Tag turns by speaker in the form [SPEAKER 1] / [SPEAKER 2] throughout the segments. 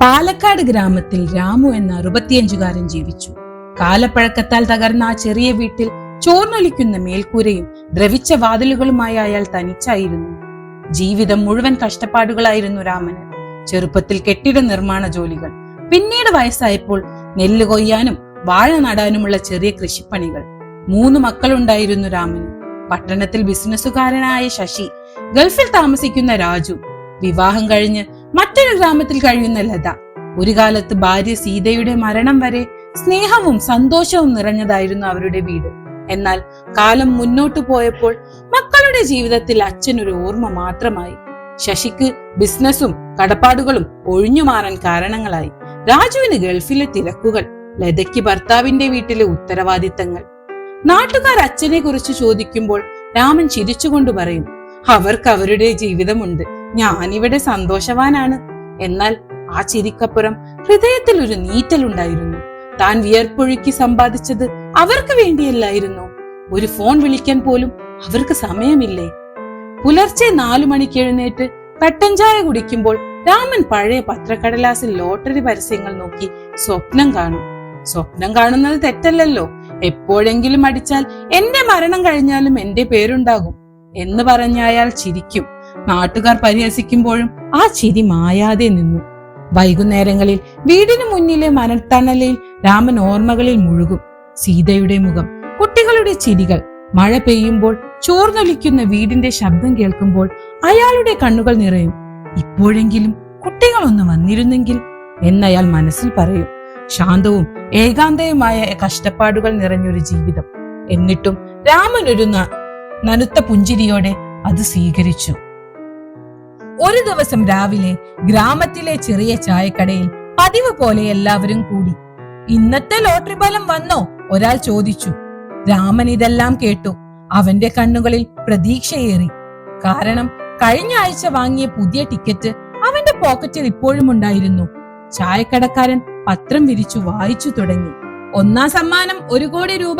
[SPEAKER 1] പാലക്കാട് ഗ്രാമത്തിൽ രാമു എന്ന അറുപത്തിയഞ്ചുകാരൻ ജീവിച്ചു. കാലപ്പഴക്കത്താൽ തകർന്ന ആ ചെറിയ വീട്ടിൽ ചോർന്നൊലിക്കുന്ന മേൽക്കൂരയും ദ്രവിച്ച വാതിലുകളുമായി അയാൾ തനിച്ചായിരുന്നു. ജീവിതം മുഴുവൻ കഷ്ടപ്പാടുകളായിരുന്നു രാമന്. ചെറുപ്പത്തിൽ കെട്ടിട നിർമ്മാണ ജോലികൾ പിന്നീട് വയസ്സായപ്പോൾ നെല്ല് കൊയ്യാനും വാഴ നടാനുമുള്ള ചെറിയ കൃഷിപ്പണികൾ. മൂന്ന് മക്കളുണ്ടായിരുന്നു രാമന്. പട്ടണത്തിൽ ബിസിനസ്സുകാരനായ ശശി ഗൾഫിൽ താമസിക്കുന്ന രാജു വിവാഹം കഴിഞ്ഞ് മറ്റൊരു ഗ്രാമത്തിൽ കഴിയുന്ന ലത. ഒരു കാലത്ത് ഭാര്യ സീതയുടെ മരണം വരെ സ്നേഹവും സന്തോഷവും നിറഞ്ഞതായിരുന്നു അവരുടെ വീട്. എന്നാൽ കാലം മുന്നോട്ടു പോയപ്പോൾ മക്കളുടെ ജീവിതത്തിൽ അച്ഛൻ ഒരു ഓർമ്മ മാത്രമായി. ശശിക്ക് ബിസിനസ്സും കടപ്പാടുകളും ഒഴിഞ്ഞു മാറാൻ കാരണങ്ങളായി. രാജുവിന് ഗൾഫിലെ തിരക്കുകൾ ലതയ്ക്ക് ഭർത്താവിന്റെ വീട്ടിലെ ഉത്തരവാദിത്തങ്ങൾ. നാട്ടുകാർ അച്ഛനെ കുറിച്ച് ചോദിക്കുമ്പോൾ രാമൻ ചിരിച്ചുകൊണ്ട് പറയും അവർക്ക് അവരുടെ ജീവിതമുണ്ട്. ഞാനിവിടെ സന്തോഷവാനാണ്. എന്നാൽ ആ ചിരിക്കപ്പുറം ഹൃദയത്തിൽ ഒരു നീറ്റലുണ്ടായിരുന്നു. താൻ വിയർപ്പൊഴുക്കി സമ്പാദിച്ചത് അവർക്ക് വേണ്ടിയല്ലായിരുന്നു. ഒരു ഫോൺ വിളിക്കാൻ പോലും അവർക്ക് സമയമില്ലേ? പുലർച്ചെ നാലു മണിക്ക് എഴുന്നേറ്റ് കട്ടൻ ചായ കുടിക്കുമ്പോൾ രാമൻ പഴയ പത്രക്കടലാസിൽ ലോട്ടറി പരസ്യങ്ങൾ നോക്കി സ്വപ്നം കാണും. സ്വപ്നം കാണുന്നത് തെറ്റല്ലല്ലോ. എപ്പോഴെങ്കിലും അടിച്ചാൽ എന്റെ മരണം കഴിഞ്ഞാലും എന്റെ പേരുണ്ടാകും. എന്ന് പറഞ്ഞ അയാൾ ചിരിക്കും. നാട്ടുകാർ പരിഹസിക്കുമ്പോഴും ആ ചിരി മായാതെ നിന്നു. വൈകുന്നേരങ്ങളിൽ വീടിനു മുന്നിലെ മരത്തണലിൽ രാമൻ ഓർമ്മകളിൽ മുഴുകും. സീതയുടെ മുഖം കുട്ടികളുടെ ചിരികൾ മഴ പെയ്യുമ്പോൾ ചോർന്നൊലിക്കുന്ന വീടിന്റെ ശബ്ദം കേൾക്കുമ്പോൾ അയാളുടെ കണ്ണുകൾ നിറയും. ഇപ്പോഴെങ്കിലും കുട്ടികളൊന്ന് വന്നിരുന്നെങ്കിൽ എന്നയാൾ മനസ്സിൽ പറയും. ശാന്തവും ഏകാന്തയുമായ കഷ്ടപ്പാടുകൾ നിറഞ്ഞൊരു ജീവിതം. എന്നിട്ടും രാമൻ ഒരു നനുത്ത പുഞ്ചിരിയോടെ അത് സ്വീകരിച്ചു. ഒരു ദിവസം രാവിലെ ഗ്രാമത്തിലെ ചെറിയ ചായക്കടയിൽ പതിവ് പോലെ എല്ലാവരും കൂടി. ഇന്നത്തെ ലോട്ടറി ഫലം വന്നോ? ഒരാൾ ചോദിച്ചു. രാമൻ ഇതെല്ലാം കേട്ടു. അവന്റെ കണ്ണുകളിൽ പ്രതീക്ഷയേറി. കാരണം കഴിഞ്ഞ ആഴ്ച വാങ്ങിയ പുതിയ ടിക്കറ്റ് അവന്റെ പോക്കറ്റിൽ ഇപ്പോഴും ഉണ്ടായിരുന്നു. ചായക്കടക്കാരൻ പത്രം വിരിച്ചു വായിച്ചു തുടങ്ങി. ഒന്നാം സമ്മാനം ഒരു കോടി രൂപ.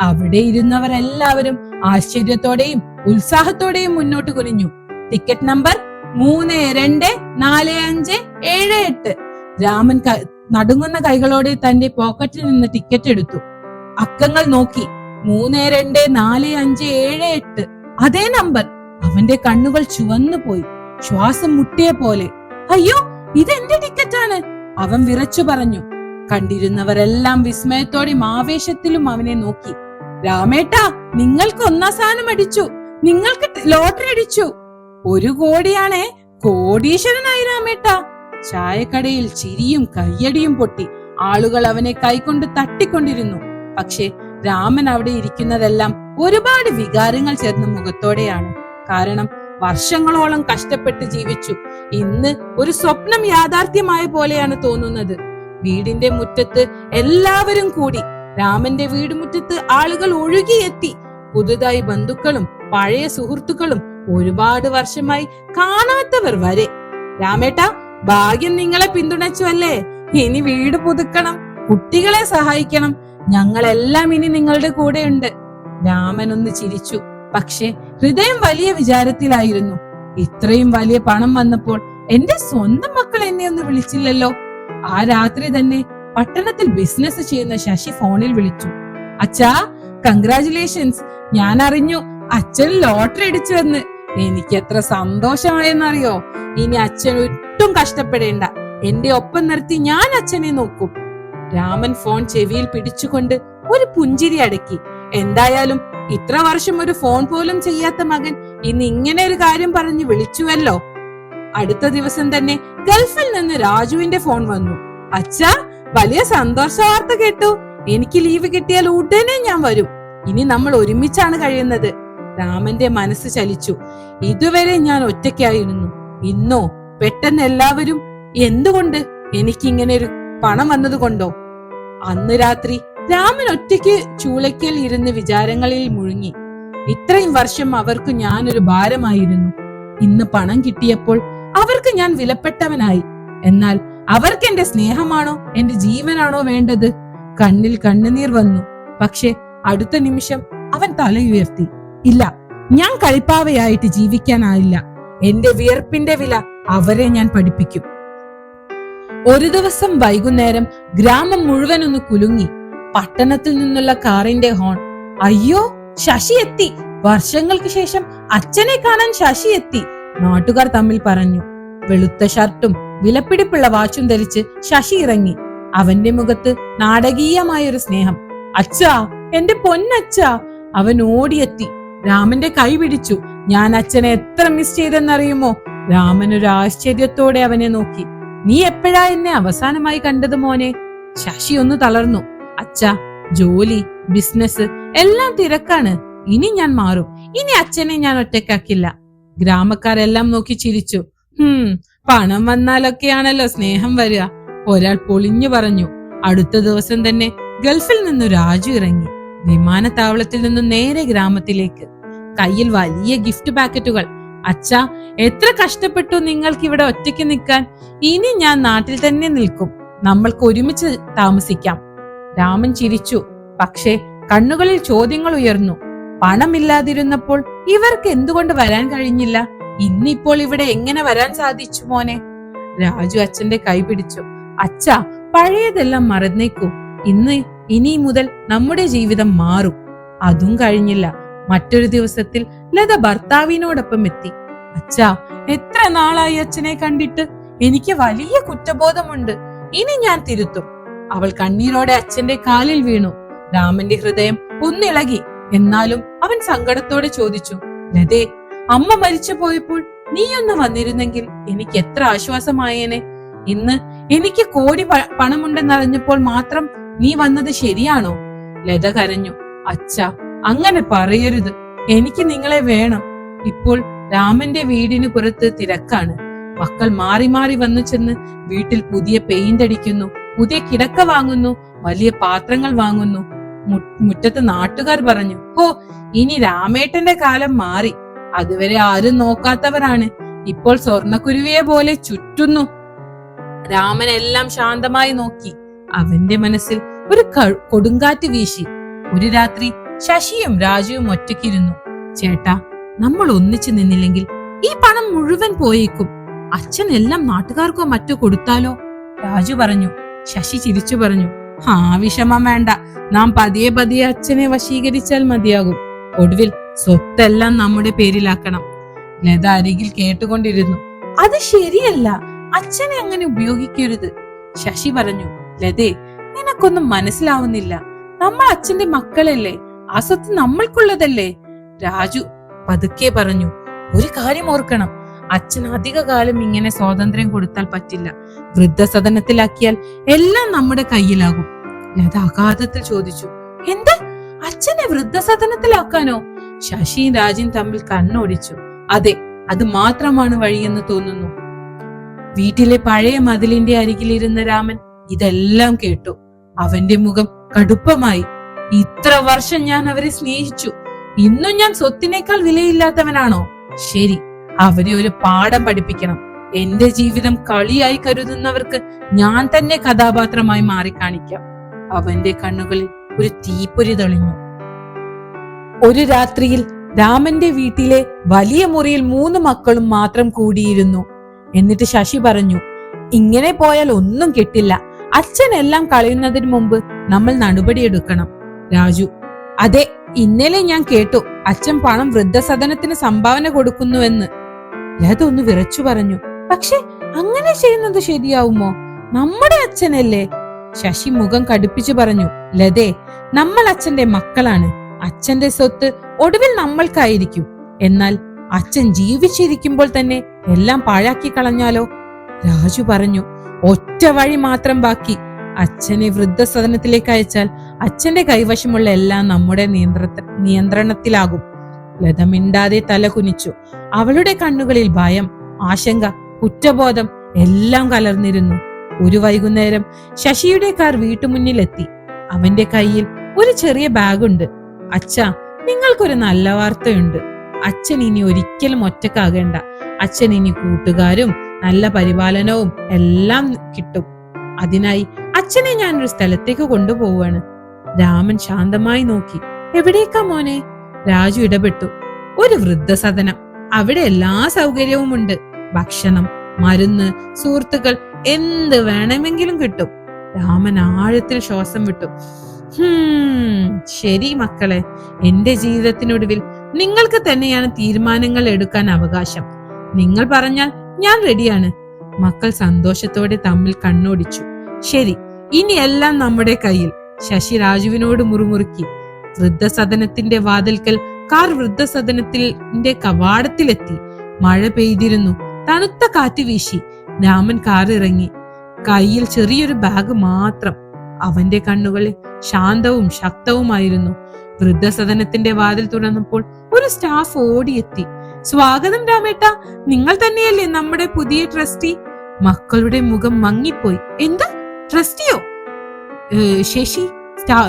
[SPEAKER 1] അവിടെ ഇരുന്നവരെല്ലാവരും ആശ്ചര്യത്തോടെയും ഉത്സാഹത്തോടെയും മുന്നോട്ട് കുനിഞ്ഞു. ടിക്കറ്റ് നമ്പർ മൂന്ന് രണ്ട് നാല് അഞ്ച് ഏഴ് എട്ട്. രാമൻ നടുങ്ങുന്ന കൈകളോടെ തന്റെ പോക്കറ്റിൽ നിന്ന് ടിക്കറ്റ് എടുത്തു. അക്കങ്ങൾ നോക്കി. മൂന്ന് രണ്ട് നാല് അഞ്ച് ഏഴ് എട്ട്. അതേ നമ്പർ. അവന്റെ കണ്ണുകൾ ചുവന്നു പോയി. ശ്വാസം മുട്ടിയ പോലെ. അയ്യോ ഇത് ഇതെന്റെ ടിക്കറ്റാണ്. അവൻ വിറച്ചു പറഞ്ഞു. കണ്ടിരുന്നവരെല്ലാം വിസ്മയത്തോടെയും ആവേശത്തിലും അവനെ നോക്കി. രാമേട്ടാ നിങ്ങൾക്ക് ഒന്നാം സ്ഥാനം അടിച്ചു. നിങ്ങൾക്ക് ലോട്ടറി അടിച്ചു. ഒരു കോടിയാണേ. കോടീശ്വരനായി രാമേട്ടാ ചായക്കടയിൽ ചിരിയും കയ്യടിയും പൊട്ടി ആളുകൾ അവനെ കൈകൊണ്ട് തട്ടിക്കൊണ്ടിരുന്നു. പക്ഷേ രാമൻ അവിടെ ഇരിക്കുന്നതെല്ലാം ഒരുപാട് വികാരങ്ങൾ ചേർന്ന മുഖത്തോടെയാണ്. കാരണം വർഷങ്ങളോളം കഷ്ടപ്പെട്ട് ജീവിച്ചു. ഇന്ന് ഒരു സ്വപ്നം യാഥാർത്ഥ്യമായ പോലെയാണ് തോന്നുന്നത്. വീടിന്റെ മുറ്റത്ത് എല്ലാവരും കൂടി. രാമന്റെ വീടുമുറ്റത്ത് ആളുകൾ ഒഴുകിയെത്തി. പുതുതായി ബന്ധുക്കളും പഴയ സുഹൃത്തുക്കളും ഒരുപാട് വർഷമായി കാണാത്തവർ വരെ. രാമേട്ട ഭാഗ്യം നിങ്ങളെ പിന്തുണച്ചു അല്ലേ ഇനി വീട് പുതുക്കണം കുട്ടികളെ സഹായിക്കണം. ഞങ്ങളെല്ലാം ഇനി നിങ്ങളുടെ കൂടെയുണ്ട്. രാമൻ ഒന്ന് ചിരിച്ചു. പക്ഷേ ഹൃദയം വലിയ വിചാരത്തിലായിരുന്നു. ഇത്രയും വലിയ പണം വന്നപ്പോൾ എന്റെ സ്വന്തം മക്കൾ എന്നെ ഒന്ന് വിളിച്ചില്ലല്ലോ. ആ രാത്രി തന്നെ പട്ടണത്തിൽ ബിസിനസ് ചെയ്യുന്ന ശശി ഫോണിൽ വിളിച്ചു. അച്ഛാ കൺഗ്രാചുലേഷൻസ് ഞാൻ അറിഞ്ഞു അച്ഛൻ ലോട്ടറി അടിച്ചുവെന്ന്. എനിക്ക് എത്ര സന്തോഷമായെന്നറിയോ? ഇനി അച്ഛൻ ഒട്ടും കഷ്ടപ്പെടേണ്ട. എന്റെ ഒപ്പം നിർത്തി ഞാൻ അച്ഛനെ നോക്കും. രാമൻ ഫോൺ ചെവിയിൽ പിടിച്ചുകൊണ്ട് ഒരു പുഞ്ചിരി അടക്കി. എന്തായാലും ഇത്ര വർഷം ഒരു ഫോൺ പോലും ചെയ്യാത്ത മകൻ ഇന്ന് ഇങ്ങനെ ഒരു കാര്യം പറഞ്ഞു വിളിച്ചുവല്ലോ. അടുത്ത ദിവസം തന്നെ ഗൾഫിൽ നിന്ന് രാജുവിന്റെ ഫോൺ വന്നു. അച്ഛാ വലിയ സന്തോഷ വാർത്ത കേട്ടു. എനിക്ക് ലീവ് കിട്ടിയാൽ ഉടനെ ഞാൻ വരും. ഇനി നമ്മൾ ഒരുമിച്ചാണ് കഴിയുന്നത്. രാമന്റെ മനസ്സ് ചലിച്ചു. ഇതുവരെ ഞാൻ ഒറ്റയ്ക്കായിരുന്നു. ഇന്നോ? പെട്ടെന്ന് എല്ലാവരും എന്തുകൊണ്ട്? എനിക്കിങ്ങനെ ഒരു പണം വന്നതുകൊണ്ടോ? അന്ന് രാത്രി രാമൻ ഒറ്റയ്ക്ക് ചൂളയ്ക്കൽ ഇരുന്ന് വിചാരങ്ങളിൽ മുഴുങ്ങി. ഇത്രയും വർഷം അവർക്ക് ഞാനൊരു ഭാരമായിരുന്നു. ഇന്ന് പണം കിട്ടിയപ്പോൾ അവർക്ക് ഞാൻ വിലപ്പെട്ടവനായി. എന്നാൽ അവർക്ക് എന്റെ സ്നേഹമാണോ? എന്റെ ജീവനാണോ വേണ്ടത്? കണ്ണിൽ കണ്ണുനീർ വന്നു. പക്ഷെ അടുത്ത നിമിഷം അവൻ തലയുയർത്തി ഇല്ല ഞാൻ കളിപ്പാവയായിട്ട് ജീവിക്കാനായില്ല. എന്റെ വിയർപ്പിന്റെ വില അവരെ ഞാൻ പഠിപ്പിക്കും. ഒരു ദിവസം വൈകുന്നേരം ഗ്രാമം മുഴുവൻ ഒന്ന് കുലുങ്ങി പട്ടണത്തിൽ നിന്നുള്ള കാറിന്റെ ഹോൺ അയ്യോ ശശി എത്തി. വർഷങ്ങൾക്ക് ശേഷം അച്ഛനെ കാണാൻ ശശി എത്തി. നാട്ടുകാർ തമ്മിൽ പറഞ്ഞു. വെളുത്ത ഷർട്ടും വിലപ്പിടിപ്പുള്ള വാച്ചും ധരിച്ച് ശശി ഇറങ്ങി. അവന്റെ മുഖത്ത് നാടകീയമായൊരു സ്നേഹം. അച്ഛാ എന്റെ പൊന്നച്ഛാ. അവൻ ഓടിയെത്തി. രാമന്റെ കൈ പിടിച്ചു. ഞാൻ അച്ഛനെ എത്ര മിസ് ചെയ്തെന്നറിയുമോ? രാമൻ ഒരു ആശ്ചര്യത്തോടെ അവനെ നോക്കി. നീ എപ്പോഴാ എന്നെ അവസാനമായി കണ്ടത് മോനെ? ശശി ഒന്ന് തളർന്നു. അച്ഛ ജോലി ബിസിനസ് എല്ലാം തിരക്കാണ്. ഇനി ഞാൻ മാറും. ഇനി അച്ഛനെ ഞാൻ ഒറ്റക്കാക്കില്ല ഗ്രാമക്കാരെല്ലാം നോക്കി ചിരിച്ചു. ഹും പണം വന്നാലൊക്കെയാണല്ലോ സ്നേഹം വരിക. ഒരാൾ പൊളിഞ്ഞു പറഞ്ഞു. അടുത്ത ദിവസം തന്നെ ഗൾഫിൽ നിന്നു രാജു ഇറങ്ങി. വിമാനത്താവളത്തിൽ നിന്നും നേരെ ഗ്രാമത്തിലേക്ക്. കയ്യിൽ വലിയ ഗിഫ്റ്റ് പാക്കറ്റുകൾ. അച്ഛാ എത്ര കഷ്ടപ്പെട്ടു നിങ്ങൾക്ക് ഇവിടെ ഒറ്റയ്ക്ക് നിൽക്കാൻ. ഇനി ഞാൻ നാട്ടിൽ തന്നെ നിൽക്കും. നമ്മൾക്ക് ഒരുമിച്ച് താമസിക്കാം. രാമൻ ചിരിച്ചു. പക്ഷേ കണ്ണുകളിൽ ചോദ്യങ്ങൾ ഉയർന്നു. പണമില്ലാതിരുന്നപ്പോൾ ഇവർക്ക് എന്തുകൊണ്ട് വരാൻ കഴിഞ്ഞില്ല? ഇന്നിപ്പോൾ ഇവിടെ എങ്ങനെ വരാൻ സാധിച്ചു മോനെ? രാജു അച്ഛന്റെ കൈ പിടിച്ചു. അച്ഛ പഴയതെല്ലാം മറന്നേക്കൂ. ഇന്ന് ഇനി മുതൽ നമ്മുടെ ജീവിതം മാറും. അതും കഴിഞ്ഞില്ല. മറ്റൊരു ദിവസത്തിൽ ലത ഭർത്താവിനോടൊപ്പം എത്തി. അച്ഛാ എത്ര നാളായി അച്ഛനെ കണ്ടിട്ട്? എനിക്ക് വലിയ കുറ്റബോധമുണ്ട്. ഇനി ഞാൻ തിരുത്തും. അവൾ കണ്ണീരോടെ അച്ഛന്റെ കാലിൽ വീണു. രാമന്റെ ഹൃദയം ഒന്നിളകി. എന്നാലും അവൻ സങ്കടത്തോടെ ചോദിച്ചു ലതേ അമ്മ മരിച്ചു പോയപ്പോൾ നീയൊന്ന് വന്നിരുന്നെങ്കിൽ എനിക്ക് എത്ര ആശ്വാസമായേനെ? ഇന്ന് എനിക്ക് കോടി പണമുണ്ടെന്നറിഞ്ഞപ്പോൾ മാത്രം നീ വന്നത് ശരിയാണോ? ലത കരഞ്ഞു. അച്ഛ അങ്ങനെ പറയരുത്. എനിക്ക് നിങ്ങളെ വേണം. ഇപ്പോൾ രാമന്റെ വീടിന് പുറത്ത് തിരക്കാണ്. മക്കൾ മാറി മാറി വന്നു ചെന്ന് വീട്ടിൽ പുതിയ പെയിന്റ് അടിക്കുന്നു പുതിയ കിടക്ക വാങ്ങുന്നു വലിയ പാത്രങ്ങൾ വാങ്ങുന്നു. മുറ്റത്ത് നാട്ടുകാർ പറഞ്ഞു ഓ ഇനി രാമേട്ടന്റെ കാലം മാറി. അതുവരെ ആരും നോക്കാത്തവരാണ്. ഇപ്പോൾ സ്വർണക്കുരുവിയെ പോലെ ചുറ്റുന്നു. രാമൻ എല്ലാം ശാന്തമായി നോക്കി. അവന്റെ മനസ്സിൽ ഒരു കൊടുങ്കാറ്റ് വീശി. ഒരു രാത്രി ശശിയും രാജുവും ഒറ്റയ്ക്കിരുന്നു. ചേട്ടാ നമ്മൾ ഒന്നിച്ചു നിന്നില്ലെങ്കിൽ ഈ പണം മുഴുവൻ പോയേക്കും. അച്ഛൻ എല്ലാം നാട്ടുകാർക്കോ മറ്റോ കൊടുത്താലോ? രാജു പറഞ്ഞു. ശശി ചിരിച്ചു പറഞ്ഞു. ആ വിഷമം വേണ്ട. നാം പതിയെ പതിയെ അച്ഛനെ വശീകരിച്ചാൽ മതിയാകും. ഒടുവിൽ സ്വത്തെല്ലാം നമ്മുടെ പേരിലാക്കണം. ലത അരികിൽ കേട്ടുകൊണ്ടിരുന്നു. അത് ശരിയല്ല. അച്ഛനെ അങ്ങനെ ഉപയോഗിക്കരുത്. ശശി പറഞ്ഞു. ലതേ നിനക്കൊന്നും മനസ്സിലാവുന്നില്ല. നമ്മൾ അച്ഛന്റെ മക്കളല്ലേ? ആ സ്വത്ത് നമ്മൾക്കുള്ളതല്ലേ? രാജു പതുക്കെ പറഞ്ഞു ഒരു കാര്യം ഓർക്കണം. അച്ഛൻ അധികകാലം ഇങ്ങനെ സ്വാതന്ത്ര്യം കൊടുത്താൽ പറ്റില്ല. വൃദ്ധസദനത്തിലാക്കിയാൽ എല്ലാം നമ്മുടെ കയ്യിലാകും. ലത അഗാധത്തിൽ ചോദിച്ചു എന്താ? അച്ഛനെ വൃദ്ധസദനത്തിലാക്കാനോ? ശശിയും രാജയും തമ്മിൽ കണ്ണോടിച്ചു അതെ അത് മാത്രമാണ് വഴിയെന്ന് തോന്നുന്നു. വീട്ടിലെ പഴയ മതിലിന്റെ അരികിലിരുന്ന രാമൻ ഇതെല്ലാം കേട്ടു. അവന്റെ മുഖം കടുപ്പമായി. ഇത്ര വർഷം ഞാൻ അവരെ സ്നേഹിച്ചു. ഇന്നും ഞാൻ സ്വത്തിനേക്കാൾ വിലയില്ലാത്തവനാണോ? ശരി അവരെ ഒരു പാഠം പഠിപ്പിക്കണം. എന്റെ ജീവിതം കളിയായി കരുതുന്നവർക്ക് ഞാൻ തന്നെ കഥാപാത്രമായി മാറിക്കാണിക്കാം. അവന്റെ കണ്ണുകളിൽ ഒരു തീപ്പൊരി തെളിഞ്ഞു. ഒരു രാത്രിയിൽ രാമന്റെ വീട്ടിലെ വലിയ മുറിയിൽ മൂന്ന് മക്കളും മാത്രം കൂടിയിരുന്നു. എന്നിട്ട് ശശി പറഞ്ഞു ഇങ്ങനെ പോയാൽ ഒന്നും കിട്ടില്ല. അച്ഛൻ എല്ലാം കളയുന്നതിന് മുമ്പ് നമ്മൾ നടപടിയെടുക്കണം രാജു അതെ ഇന്നലെ ഞാൻ കേട്ടു അച്ഛൻ പണം വൃദ്ധസദനത്തിന് സംഭാവന കൊടുക്കുന്നുവെന്ന്. ലത ഒന്ന് വിറച്ചു പറഞ്ഞു പക്ഷെ അങ്ങനെ ചെയ്യുന്നത് ശരിയാവുമോ? നമ്മുടെ അച്ഛനല്ലേ? ശശി മുഖം കടുപ്പിച്ചു പറഞ്ഞു ലതേ നമ്മൾ അച്ഛന്റെ മക്കളാണ്. അച്ഛന്റെ സ്വത്ത് ഒടുവിൽ നമ്മൾക്കായിരിക്കും. എന്നാൽ അച്ഛൻ ജീവിച്ചിരിക്കുമ്പോൾ തന്നെ എല്ലാം പാഴാക്കി കളഞ്ഞാലോ? രാജു പറഞ്ഞു ഒറ്റ വഴി മാത്രം ബാക്കി. അച്ഛനെ വൃദ്ധസദനത്തിലേക്ക് അയച്ചാൽ അച്ഛന്റെ കൈവശമുള്ള എല്ലാം നമ്മുടെ നിയന്ത്ര നിയന്ത്രണത്തിലാകും. ലത മിണ്ടാതെ തല കുനിച്ചു. അവളുടെ കണ്ണുകളിൽ ഭയം ആശങ്ക കുറ്റബോധം എല്ലാം കലർന്നിരുന്നു. ഒരു വൈകുന്നേരം ശശിയുടെ കാർ വീട്ടുമുന്നിലെത്തി. അവന്റെ കയ്യിൽ ഒരു ചെറിയ ബാഗുണ്ട്. അച്ഛ നിങ്ങൾക്കൊരു നല്ല വാർത്തയുണ്ട്. അച്ഛൻ ഇനി ഒരിക്കലും ഒറ്റക്കാകേണ്ട. അച്ഛൻ ഇനി കൂട്ടുകാരും നല്ല പരിപാലനവും എല്ലാം കിട്ടും. അതിനായി അച്ഛനെ ഞാൻ ഒരു സ്ഥലത്തേക്ക് കൊണ്ടുപോവാണ് രാമൻ ശാന്തമായി നോക്കി. എവിടേക്കാ മോനെ? രാജു ഇടപെട്ടു. ഒരു വൃദ്ധസദനം. അവിടെ എല്ലാ സൗകര്യവും ഉണ്ട് ഭക്ഷണം മരുന്ന് സുഹൃത്തുക്കൾ
[SPEAKER 2] എന്ത് വേണമെങ്കിലും കിട്ടും. രാമൻ ആഴത്തിൽ ശ്വാസം വിട്ടു. ശരി മക്കളെ. എന്റെ ജീവിതത്തിനൊടുവിൽ നിങ്ങൾക്ക് തന്നെയാണ് തീരുമാനങ്ങൾ എടുക്കാൻ അവകാശം. നിങ്ങൾ പറഞ്ഞാൽ ഞാൻ റെഡിയാണ് മക്കൾ സന്തോഷത്തോടെ തമ്മിൽ കണ്ണോടിച്ചു. ശരി ഇനി എല്ലാം നമ്മുടെ കയ്യിൽ. ശശി രാജുവിനോട് മുറുമുറുക്കി. വൃദ്ധസദനത്തിന്റെ വാതിൽക്കൽ കാർ വൃദ്ധസദനത്തിന്റെ കവാടത്തിലെത്തി. മഴ പെയ്തിരുന്നു. തണുത്ത കാറ്റ് വീശി. രാമൻ കാറിറങ്ങി. കയ്യിൽ ചെറിയൊരു ബാഗ് മാത്രം. അവന്റെ കണ്ണുകളിൽ ശാന്തവും ശക്തവുമായിരുന്നു. വൃദ്ധസദനത്തിന്റെ വാതിൽ തുറന്നപ്പോൾ ഒരു സ്റ്റാഫ് ഓടിയെത്തി. സ്വാഗതം രാമേട്ട. നിങ്ങൾ തന്നെയല്ലേ നമ്മുടെ പുതിയ ട്രസ്റ്റി? മക്കളുടെ മുഖം മങ്ങിപ്പോയി. എന്താ? ട്രസ്റ്റിയോ? ശശി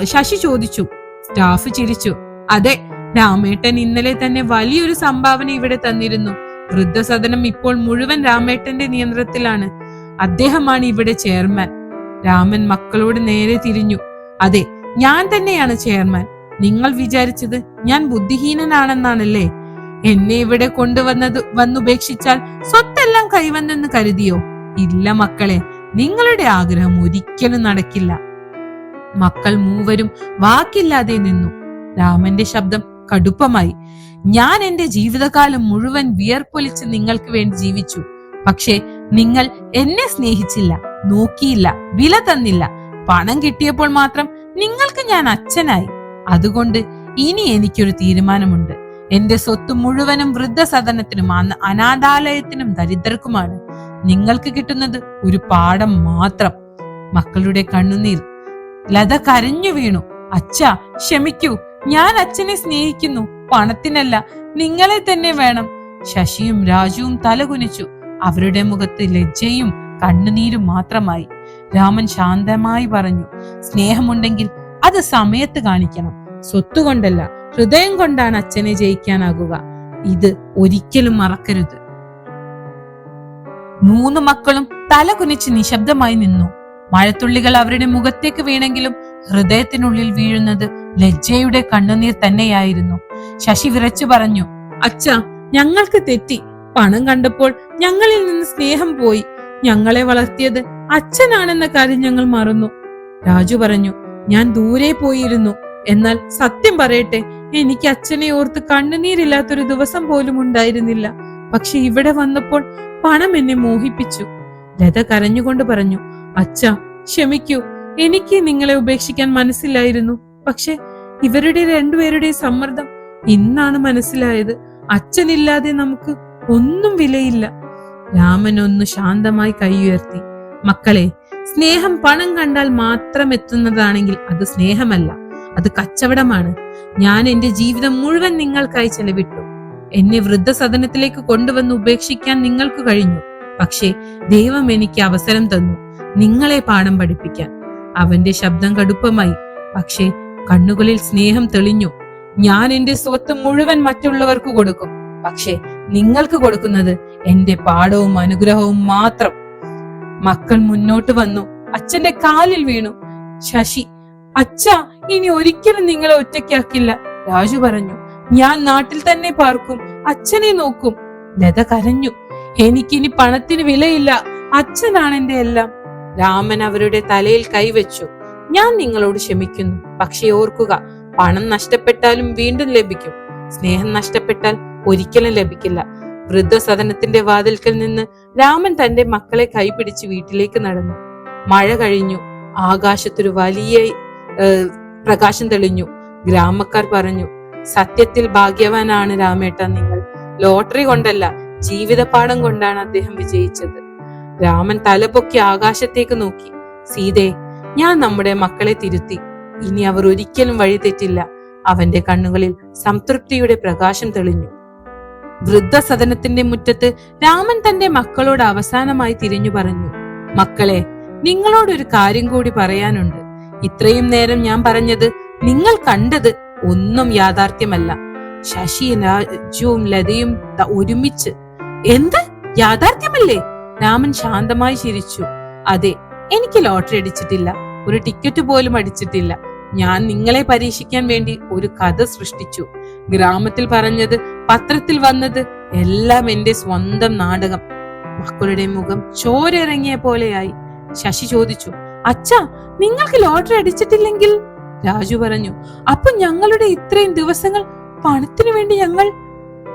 [SPEAKER 2] ശശി ചോദിച്ചു. സ്റ്റാഫ് ചിരിച്ചു. അതെ രാമേട്ടൻ ഇന്നലെ തന്നെ വലിയൊരു സംഭാവന ഇവിടെ തന്നിരുന്നു. വൃദ്ധസദനം ഇപ്പോൾ മുഴുവൻ രാമേട്ടന്റെ നിയന്ത്രണത്തിലാണ്. അദ്ദേഹമാണ് ഇവിടെ ചെയർമാൻ. രാമൻ മക്കളോട് നേരെ തിരിഞ്ഞു. അതെ ഞാൻ തന്നെയാണ് ചെയർമാൻ. നിങ്ങൾ വിചാരിച്ചത് ഞാൻ ബുദ്ധിഹീനനാണെന്നാണല്ലേ? എന്നെ ഇവിടെ കൊണ്ടുവന്നത് വന്നുപേക്ഷിച്ചാൽ സ്വത്തെല്ലാം കൈവന്നെന്ന് കരുതിയോ? ഇല്ല മക്കളെ നിങ്ങളുടെ ആഗ്രഹം ഒരിക്കലും നടക്കില്ല. മക്കൾ മൂവരും വാക്കില്ലാതെ നിന്നു. രാമന്റെ ശബ്ദം കടുപ്പമായി. ഞാൻ എന്റെ ജീവിതകാലം മുഴുവൻ വിയർപ്പൊലിച്ച് നിങ്ങൾക്ക് വേണ്ടി ജീവിച്ചു. പക്ഷേ നിങ്ങൾ എന്നെ സ്നേഹിച്ചില്ല നോക്കിയില്ല വില തന്നില്ല. പണം കിട്ടിയപ്പോൾ മാത്രം നിങ്ങൾക്ക് ഞാൻ അച്ഛനായി. അതുകൊണ്ട് ഇനി എനിക്കൊരു തീരുമാനമുണ്ട്. എന്റെ സ്വത്ത് മുഴുവനും വൃദ്ധസദനത്തിനും അന- അനാഥാലയത്തിനും ദരിദ്രർക്കുമാണ് നിങ്ങൾക്ക് കിട്ടുന്നത് ഒരു പാഠം മാത്രം. മക്കളുടെ കണ്ണുനീർ ലത കരഞ്ഞു വീണു. അച്ഛ ക്ഷമിക്കൂ ഞാൻ അച്ഛനെ സ്നേഹിക്കുന്നു. പണത്തിനല്ല നിങ്ങളെ തന്നെ വേണം. ശശിയും രാജുവും തലകുനിച്ചു. അവരുടെ മുഖത്ത് ലജ്ജയും കണ്ണുനീരും മാത്രമായി. രാമൻ ശാന്തമായി പറഞ്ഞു സ്നേഹമുണ്ടെങ്കിൽ അത് സമയത്ത് കാണിക്കണം. സ്വത്തുകൊണ്ടല്ല ഹൃദയം കൊണ്ടാണ് അച്ഛനെ ജയിക്കാനാകുക. ഇത് ഒരിക്കലും മറക്കരുത്. മൂന്ന് മക്കളും തല കുനിച്ച് നിശബ്ദമായി നിന്നു. മഴത്തുള്ളികൾ അവരുടെ മുഖത്തേക്ക് വീണെങ്കിലും ഹൃദയത്തിനുള്ളിൽ വീഴുന്നത് ലജ്ജയുടെ കണ്ണുനീർ തന്നെയായിരുന്നു. ശശി വിറച്ചു പറഞ്ഞു അച്ഛ ഞങ്ങൾക്ക് തെറ്റി. പണം കണ്ടപ്പോൾ ഞങ്ങളിൽ നിന്ന് സ്നേഹം പോയി. ഞങ്ങളെ വളർത്തിയത് അച്ഛനാണെന്ന കാര്യം ഞങ്ങൾ മറന്നു. രാജു പറഞ്ഞു ഞാൻ ദൂരെ പോയിരുന്നു. എന്നാൽ സത്യം പറയട്ടെ എനിക്ക് അച്ഛനെ ഓർത്ത് കണ്ണുനീരില്ലാത്തൊരു ദിവസം പോലും ഉണ്ടായിരുന്നില്ല. പക്ഷെ ഇവിടെ വന്നപ്പോൾ പണം എന്നെ മോഹിപ്പിച്ചു. ലത കരഞ്ഞുകൊണ്ട് പറഞ്ഞു അച്ഛ ക്ഷമിക്കൂ എനിക്ക് നിങ്ങളെ ഉപേക്ഷിക്കാൻ മനസ്സിലായിരുന്നു പക്ഷെ ഇവരുടെ രണ്ടുപേരുടെയും സമ്മർദ്ദം ഇന്നാണ് മനസ്സിലായത്. അച്ഛനില്ലാതെ നമുക്ക് ഒന്നും വിലയില്ല. രാമൻ ഒന്ന് ശാന്തമായി കൈയുയർത്തി മക്കളെ സ്നേഹം പണം കണ്ടാൽ മാത്രം എത്തുന്നതാണെങ്കിൽ അത് സ്നേഹമല്ല. അത് കച്ചവടമാണ്. ഞാൻ എന്റെ ജീവിതം മുഴുവൻ നിങ്ങൾക്കായി ചെലവിട്ടു. എന്നെ വൃദ്ധസദനത്തിലേക്ക് കൊണ്ടുവന്ന് ഉപേക്ഷിക്കാൻ നിങ്ങൾക്ക് കഴിഞ്ഞു. പക്ഷേ ദൈവം എനിക്ക് അവസരം തന്നു നിങ്ങളെ പാഠം പഠിപ്പിക്കാൻ. അവന്റെ ശബ്ദം കടുപ്പമായി. പക്ഷേ കണ്ണുകളിൽ സ്നേഹം തെളിഞ്ഞു. ഞാൻ എന്റെ സ്വത്ത് മുഴുവൻ മറ്റുള്ളവർക്ക് കൊടുക്കും. പക്ഷേ നിങ്ങൾക്ക് കൊടുക്കുന്നത് എന്റെ പാഠവും അനുഗ്രഹവും മാത്രം. മക്കൾ മുന്നോട്ട് വന്നു. അച്ഛന്റെ കാലിൽ വീണു. ശശി അച്ഛ ഇനി ഒരിക്കലും നിങ്ങളെ ഒറ്റയ്ക്കാക്കില്ല. രാജു പറഞ്ഞു ഞാൻ നാട്ടിൽ തന്നെ പാർക്കും അച്ഛനെ നോക്കും. ലത കരഞ്ഞു എനിക്കിനി പണത്തിന് വിലയില്ല അച്ഛനാണ് എന്റെ എല്ലാം. രാമൻ അവരുടെ തലയിൽ കൈവച്ചു ഞാൻ നിങ്ങളോട് ക്ഷമിക്കുന്നു പക്ഷേ ഓർക്കുക പണം നഷ്ടപ്പെട്ടാലും വീണ്ടും ലഭിക്കും. സ്നേഹം നഷ്ടപ്പെട്ടാൽ ഒരിക്കലും ലഭിക്കില്ല. വൃദ്ധസദനത്തിന്റെ വാതിൽക്കൽ നിന്ന് രാമൻ തന്റെ മക്കളെ കൈപിടിച്ച് വീട്ടിലേക്ക് നടന്നു. മഴ കഴിഞ്ഞു ആകാശത്തൊരു വലിയ പ്രകാശം തെളിഞ്ഞു. ഗ്രാമക്കാർ പറഞ്ഞു സത്യത്തിൽ ഭാഗ്യവാനാണ് രാമേട്ട നിങ്ങൾ. ലോട്ടറി കൊണ്ടല്ല ജീവിതപാഠം കൊണ്ടാണ് അദ്ദേഹം വിജയിച്ചത്. രാമൻ തലപൊക്കി ആകാശത്തേക്ക് നോക്കി. സീതേ ഞാൻ നമ്മുടെ മക്കളെ തിരുത്തി. ഇനി അവർ ഒരിക്കലും വഴിതെറ്റില്ല അവന്റെ കണ്ണുകളിൽ സംതൃപ്തിയുടെ പ്രകാശം തെളിഞ്ഞു. വൃദ്ധസദനത്തിന്റെ മുറ്റത്ത് രാമൻ തന്റെ മക്കളോട് അവസാനമായി തിരിഞ്ഞു പറഞ്ഞു മക്കളെ നിങ്ങളോടൊരു കാര്യം കൂടി പറയാനുണ്ട്. ഇത്രയും നേരം ഞാൻ പറഞ്ഞത് നിങ്ങൾ കണ്ടത് ഒന്നും യാഥാർത്ഥ്യമല്ല. ശശി രാജുവും ലതയും ഒരുമിച്ച്. എന്ത്? യാഥാർത്ഥ്യമല്ലേ? രാമൻ ശാന്തമായി ചിരിച്ചു. അതെ എനിക്ക് ലോട്ടറി അടിച്ചിട്ടില്ല. ഒരു ടിക്കറ്റ് പോലും അടിച്ചിട്ടില്ല. ഞാൻ നിങ്ങളെ പരീക്ഷിക്കാൻ വേണ്ടി ഒരു കഥ സൃഷ്ടിച്ചു. ഗ്രാമത്തിൽ പറഞ്ഞത് പത്രത്തിൽ വന്നത് എല്ലാം എന്റെ സ്വന്തം നാടകം. മക്കളുടെ മുഖം ചോരിറങ്ങിയ പോലെയായി. ശശി ചോദിച്ചു അച്ഛ നിങ്ങൾക്ക് ലോട്ടറി അടിച്ചിട്ടില്ലെങ്കിൽ? രാജു പറഞ്ഞു അപ്പൊ ഞങ്ങളുടെ ഇത്രയും ദിവസങ്ങൾ പണത്തിനു വേണ്ടി ഞങ്ങൾ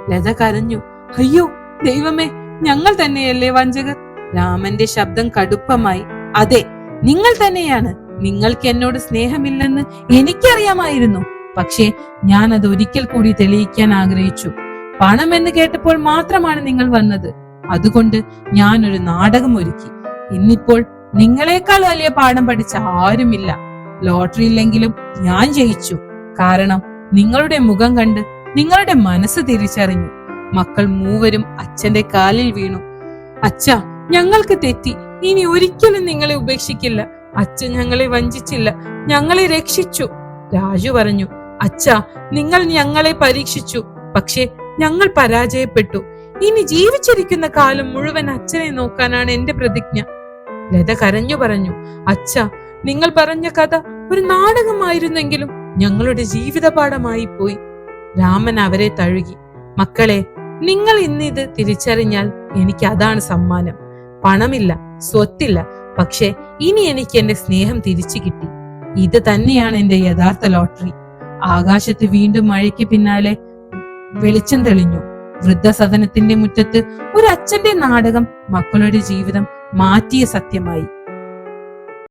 [SPEAKER 2] ലത കരഞ്ഞു അയ്യോ ദൈവമേ ഞങ്ങൾ തന്നെയല്ലേ വഞ്ചകർ? രാമന്റെ ശബ്ദം കടുപ്പമായി അതെ നിങ്ങൾ തന്നെയാണ് നിങ്ങൾക്ക് എന്നോട് സ്നേഹമില്ലെന്ന് എനിക്കറിയാമായിരുന്നു പക്ഷേ ഞാൻ അത് ഒരിക്കൽ കൂടി തെളിയിക്കാൻ ആഗ്രഹിച്ചു. പണം എന്ന് കേട്ടപ്പോൾ മാത്രമാണ് നിങ്ങൾ വന്നത് അതുകൊണ്ട് ഞാൻ ഒരു നാടകം ഒരുക്കി. ഇന്നിപ്പോൾ നിങ്ങളെക്കാൾ വലിയ പാഠം പഠിച്ച ആരുമില്ല. ലോട്ടറി ഇല്ലെങ്കിലും ഞാൻ ജയിച്ചു. കാരണം നിങ്ങളുടെ മുഖം കണ്ട് നിങ്ങളുടെ മനസ്സ് തിരിച്ചറിഞ്ഞു. മക്കൾ മൂവരും അച്ഛന്റെ കാലിൽ വീണു. അച്ഛ ഞങ്ങൾക്ക് തെറ്റി. ഇനി ഒരിക്കലും നിങ്ങളെ ഉപേക്ഷിക്കില്ല. അച്ഛൻ ഞങ്ങളെ വഞ്ചിച്ചില്ല. ഞങ്ങളെ രക്ഷിച്ചു. രാജു പറഞ്ഞു അച്ഛ നിങ്ങൾ ഞങ്ങളെ പരീക്ഷിച്ചു. പക്ഷേ ഞങ്ങൾ പരാജയപ്പെട്ടു. ഇനി ജീവിച്ചിരിക്കുന്ന കാലം മുഴുവൻ അച്ഛനെ നോക്കാനാണ് എന്റെ പ്രതിജ്ഞ. ലത കരഞ്ഞു പറഞ്ഞു അച്ഛ നിങ്ങൾ പറഞ്ഞ കഥ ഒരു നാടകമായിരുന്നെങ്കിലും ഞങ്ങളുടെ ജീവിതപാഠമായി പോയി. രാമൻ അവരെ തഴുകി മക്കളെ നിങ്ങൾ ഇന്നിത് തിരിച്ചറിഞ്ഞാൽ എനിക്ക് അതാണ് സമ്മാനം. പണമില്ല സ്വത്തില്ല പക്ഷെ ഇനി എനിക്ക് എന്റെ സ്നേഹം തിരിച്ചു കിട്ടി. ഇത് തന്നെയാണ് എന്റെ യഥാർത്ഥ ലോട്ടറി. ആകാശത്ത് വീണ്ടും മഴയ്ക്ക് പിന്നാലെ വെളിച്ചം തെളിഞ്ഞു. വൃദ്ധസദനത്തിന്റെ മുറ്റത്ത് ഒരു അച്ഛന്റെ നാടകം മക്കളുടെ ജീവിതം മാറ്റിയ സത്യമായി.